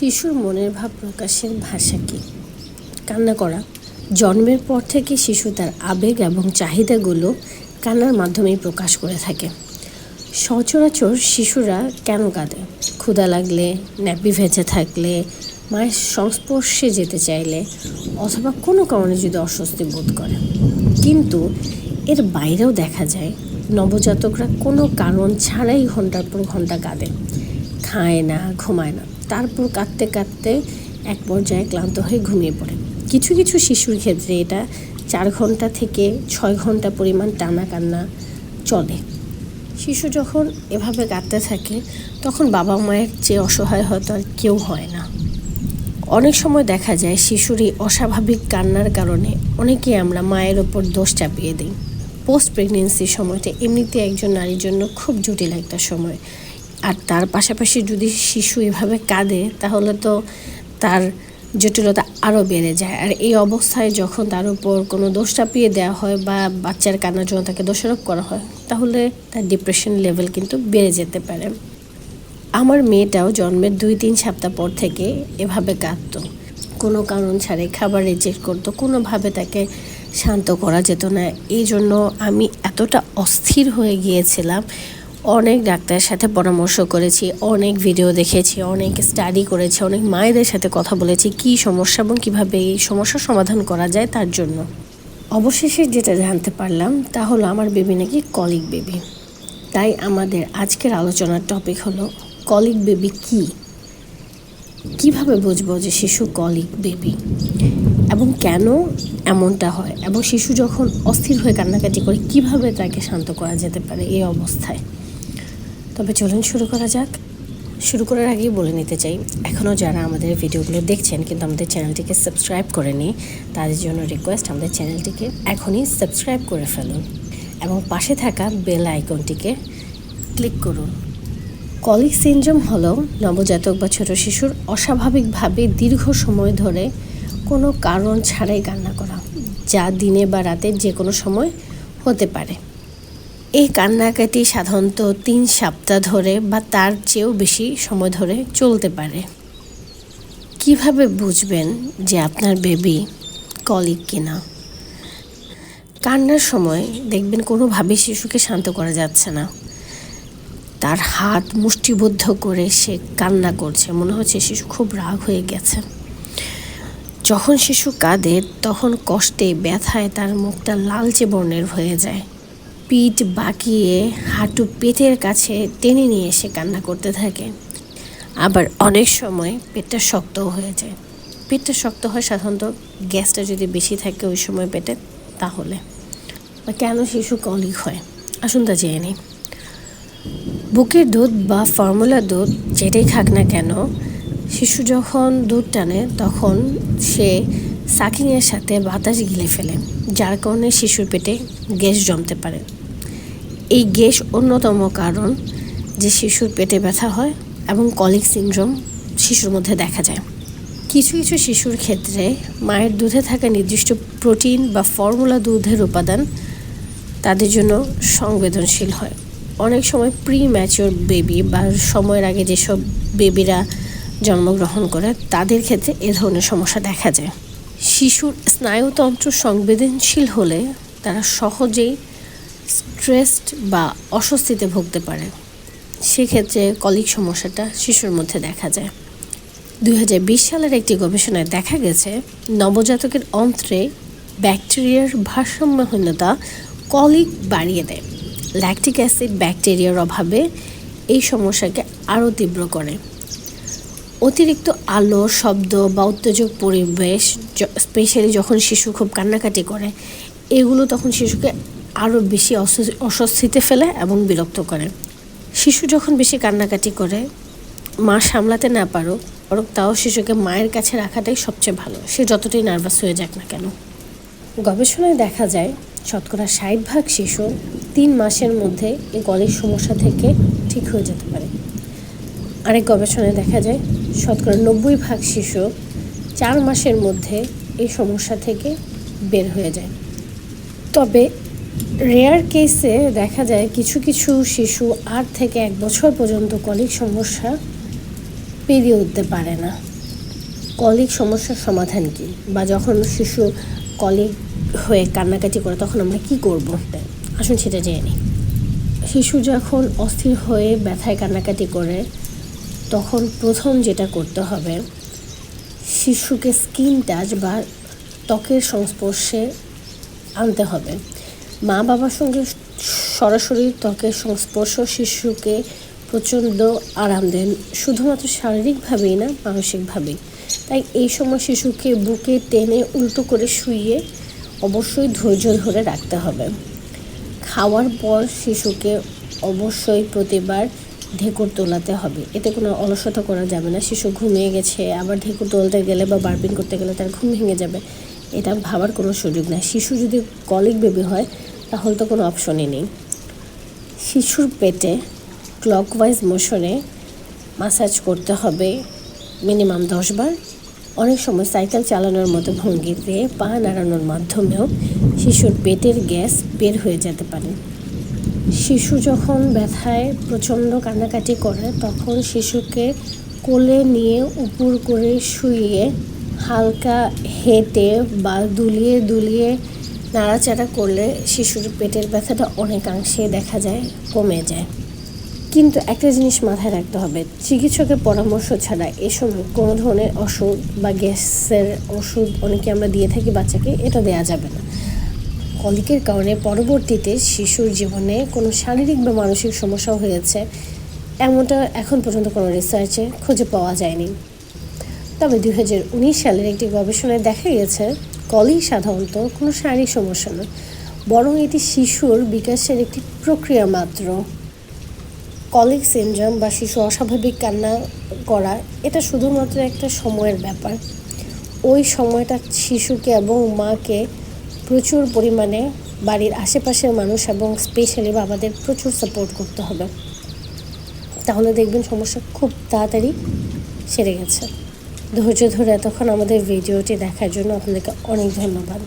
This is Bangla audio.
শিশুর মনের ভাব প্রকাশের ভাষা কী? কান্না করা। জন্মের পর থেকে শিশু তার আবেগ এবং চাহিদাগুলো কান্নার মাধ্যমেই প্রকাশ করে থাকে। সচরাচর শিশুরা কেন কাঁদে? ক্ষুধা লাগলে, ন্যাপি ভেজে থাকলে, মায়ের সংস্পর্শে যেতে চাইলে, অথবা কোনো কারণে যদি অস্বস্তি বোধ করে। কিন্তু এর বাইরেও দেখা যায়, নবজাতকরা কোনো কারণ ছাড়াই ঘণ্টার পর ঘণ্টা কাঁদে। খায় না, ঘুমায় না। তারপর কাঁদতে কাঁদতে এক পর্যায়ে ক্লান্ত হয়ে ঘুমিয়ে পড়ে। কিছু কিছু শিশুর ক্ষেত্রে এটা চার ঘণ্টা থেকে ছয় ঘণ্টা পরিমাণ টানা কান্না চলে। শিশু যখন এভাবে কাঁদতে থাকে, তখন বাবা মায়ের চেয়ে অসহায় হয়তো আর কেউ হয় না। অনেক সময় দেখা যায় শিশুর এই অস্বাভাবিক কান্নার কারণে অনেকে আমরা মায়ের ওপর দোষ চাপিয়ে দিই। পোস্ট প্রেগনেন্সির সময়টা এমনিতে একজন নারীর জন্য খুব জটিল একটা সময়। আর তার পাশাপাশি যদি শিশু এভাবে কাঁদে, তাহলে তো তার জটিলতা আরও বেড়ে যায়। আর এই অবস্থায় যখন তার উপর কোনো দোষ চাপিয়ে দেওয়া হয় বা বাচ্চার কান্নার জন্য তাকে দোষারোপ করা হয়, তাহলে তার ডিপ্রেশন লেভেল কিন্তু বেড়ে যেতে পারে। আমার মেয়েটাও জন্মের দুই তিন সপ্তাহ পর থেকে এভাবে কাঁদতো। কোনো কারণ ছাড়াই খাবার রিজেক্ট করতো, কোনোভাবে তাকে শান্ত করা যেত না। এই জন্য আমি এতটা অস্থির হয়ে গিয়েছিলাম অনেক ডাক্তারের সাথে পরামর্শ করেছি, অনেক ভিডিও দেখেছি, অনেক স্টাডি করেছি, অনেক মায়েদের সাথে কথা বলেছি, কী সমস্যা এবং কীভাবে এই সমস্যার সমাধান করা যায় তার জন্য। অবশেষে যেটা জানতে পারলাম তা হলো আমার বেবি নাকি কলিক বেবি তাই আমাদের আজকের আলোচনার টপিক হলো কলিক বেবি কি? কীভাবে বুঝব যে শিশু কলিক বেবি এবং কেন এমনটা হয়? এবং শিশু যখন অস্থির হয়ে কান্নাকাটি করে কীভাবে তাকে শান্ত করা যেতে পারে এই অবস্থায়? তবে চলুন শুরু করা যাক। শুরু করার আগেই বলে নিতে চাই এখনও যারা আমাদের ভিডিওগুলো দেখছেন কিন্তু আমাদের চ্যানেলটিকে সাবস্ক্রাইব করেনি, তাদের জন্য রিকোয়েস্ট আমাদের চ্যানেলটিকে এখনই সাবস্ক্রাইব করে ফেলুন এবং পাশে থাকা বেল আইকনটিকে ক্লিক করুন। কলিক সিনড্রোম হলো নবজাতক বা ছোট শিশুর অস্বাভাবিকভাবে দীর্ঘ সময় ধরে কোনো কারণ ছাড়াই কান্না করা, যা দিনে বা রাতে যে কোনো সময় হতে পারে। এই কান্নাকাটি সাধারণত তিন সপ্তাহ ধরে বা তার চেয়েও বেশি সময় ধরে চলতে পারে। কীভাবে বুঝবেন যে আপনার বেবি কলিক কিনা? কান্নার সময় দেখবেন কোনোভাবেই শিশুকে শান্ত করা যাচ্ছে না। তার হাত মুষ্টিবদ্ধ করে সে কান্না করছে। মনে হচ্ছে শিশু খুব রাগ হয়ে গেছে। যখন শিশু কাঁদে, তখন কষ্টে, ব্যথায় তার মুখটা লালচে বর্ণের হয়ে যায়। পিঠ বাঁকিয়ে হাঁটু পেটের কাছে টেনে নিয়ে এসে কান্না করতে থাকে। আবার অনেক সময় পেটটা শক্তও হয়ে যায়। পেটটা শক্ত হয় সাধারণত গ্যাসটা যদি বেশি থাকে ওই সময় পেটে, তাহলে। বা কেন শিশু কলিক হয়? আসুন তা জেনে নিই। বুকের দুধ বা ফর্মুলা দুধ যেটাই খাক না কেন, শিশু যখন দুধ টানে তখন সে সাকিংয়ের সাথে বাতাস গিলে ফেলে, যার কারণে শিশুর পেটে গ্যাস জমতে পারে। এই গ্যাস অন্যতম কারণ যে শিশুর পেটে ব্যথা হয় এবং কলিক সিনড্রোম শিশুর মধ্যে দেখা যায়। কিছু কিছু শিশুর ক্ষেত্রে মায়ের দুধে থাকা নির্দিষ্ট প্রোটিন বা ফর্মুলা দুধের উপাদান তাদের জন্য সংবেদনশীল হয়। অনেক সময় প্রি ম্যাচিওর বেবি বা সময়ের আগে যেসব বেবিরা জন্মগ্রহণ করে, তাদের ক্ষেত্রে এ ধরনের সমস্যা দেখা যায়। শিশুর স্নায়ুতন্ত্র সংবেদনশীল হলে তারা সহজেই স্ট্রেসড বা অস্বস্তিতে ভুগতে পারে। সেক্ষেত্রে কলিক সমস্যাটা শিশুর মধ্যে দেখা যায়। দুই হাজার বিশ সালের একটি গবেষণায় দেখা গেছে, নবজাতকের অন্ত্রে ব্যাকটেরিয়ার ভারসাম্যহীনতা কলিক বাড়িয়ে দেয়। ল্যাকটিক অ্যাসিড ব্যাকটেরিয়ার অভাবে এই সমস্যাকে আরও তীব্র করে। অতিরিক্ত আলো, শব্দ বা উত্তেজক পরিবেশ স্পেশালি যখন শিশু খুব কান্নাকাটি করে, এগুলো তখন শিশুকে আরও বেশি অস্বস্তিতে ফেলে এবং বিরক্ত করে। শিশু যখন বেশি কান্নাকাটি করে, মা সামলাতে না পারো বরং তাও শিশুকে মায়ের কাছে রাখাটাই সবচেয়ে ভালো। সে যতটাই নার্ভাস হয়ে যাক না কেন। গবেষণায় দেখা যায়, শতকরা ষাট ভাগ শিশু তিন মাসের মধ্যে এই গলের সমস্যা থেকে ঠিক হয়ে যেতে পারে। আরেক গবেষণায় দেখা যায়, শতকরা নব্বই ভাগ শিশু চার মাসের মধ্যে এই সমস্যা থেকে বের হয়ে যায়। তবে রেয়ার কেসে দেখা যায় কিছু কিছু শিশু আট থেকে এক বছর পর্যন্ত কলিক সমস্যা পেরিয়ে উঠতে পারে না। কলিক সমস্যার সমাধান কি? বা যখন শিশু কলিক হয়ে কান্নাকাটি করে, তখন আমরা কি করব? আসুন সেটা জেনে নিই। শিশু যখন অস্থির হয়ে ব্যথায় কান্নাকাটি করে, তখন প্রথম যেটা করতে হবে, শিশুকে স্কিন টাচ বা ত্বকের সংস্পর্শে আনতে হবে। মা বাবার সঙ্গে সরাসরি ত্বকের সংস্পর্শ, শিশুকে প্রচণ্ড আরাম দেন। শুধুমাত্র শারীরিকভাবেই না, মানসিকভাবেই। তাই এই সময় শিশুকে বুকে টেনে উল্টো করে শুইয়ে অবশ্যই ধৈর্য ধরে রাখতে হবে। খাওয়ার পর শিশুকে অবশ্যই প্রতিবার ঢেকুর তোলাতে হবে। এতে কোনো অলসতা করা যাবে না। শিশু ঘুমিয়ে গেছে, আবার ঢেকুর তোলতে গেলে বা বার্পিং করতে গেলে তার ঘুম ভেঙে যাবে। এটা ভাবার কোনো সুযোগ নেই। শিশু যদি কলিক বেবি হয় তাহলে তো কোনো অপশনই নেই। শিশুর পেটে ক্লকওয়াইজ মোশনে মাসাজ করতে হবে মিনিমাম দশবার অনেক সময় সাইকেল চালানোর মতো ভঙ্গিতে পা নাড়ানোর মাধ্যমেও শিশুর পেটের গ্যাস বের হয়ে যেতে পারে। শিশু যখন ব্যথায় প্রচণ্ড কান্নাকাটি করে, তখন শিশুকে কোলে নিয়ে উপর করে শুইয়ে হালকা হেঁটে বা দুলিয়ে দুলিয়ে নাড়াচাড়া করলে শিশুর পেটের ব্যথাটা অনেকাংশে দেখা যায়, কমে যায়। কিন্তু একটা জিনিস মাথায় রাখতে হবে, চিকিৎসকের পরামর্শ ছাড়া এ সময় কোনো ধরনের ওষুধ বা গ্যাসের ওষুধ অনেকে আমরা দিয়ে থাকি বাচ্চাকে, এটা দেওয়া যাবে না। কলিকের কারণে পরবর্তীতে শিশুর জীবনে কোনো শারীরিক বা মানসিক সমস্যা হয়েছে, এমনটা এখন পর্যন্ত কোনো রিসার্চে খুঁজে পাওয়া যায়নি। তবে দু হাজার উনিশ সালের একটি গবেষণায় দেখা গেছে কলিক সাধারণত কোনো শারীরিক সমস্যা নয় বরং এটি শিশুর বিকাশের একটি প্রক্রিয়া মাত্র। কলিক সিনড্রোম বা শিশু অস্বাভাবিক কান্না করা, এটা শুধুমাত্র একটা সময়ের ব্যাপার। ওই সময়টা শিশুকে এবং মাকে প্রচুর পরিমাণে বাড়ির আশেপাশের মানুষ এবং স্পেশালি বাবাদের প্রচুর সাপোর্ট করতে হবে। তাহলে দেখবেন সমস্যা খুব তাড়াতাড়ি সেরে গেছে। ধৈর্য ধরে এতক্ষণ আমাদের ভিডিওটি দেখার জন্য আপনাদেরকে অনেক ধন্যবাদ।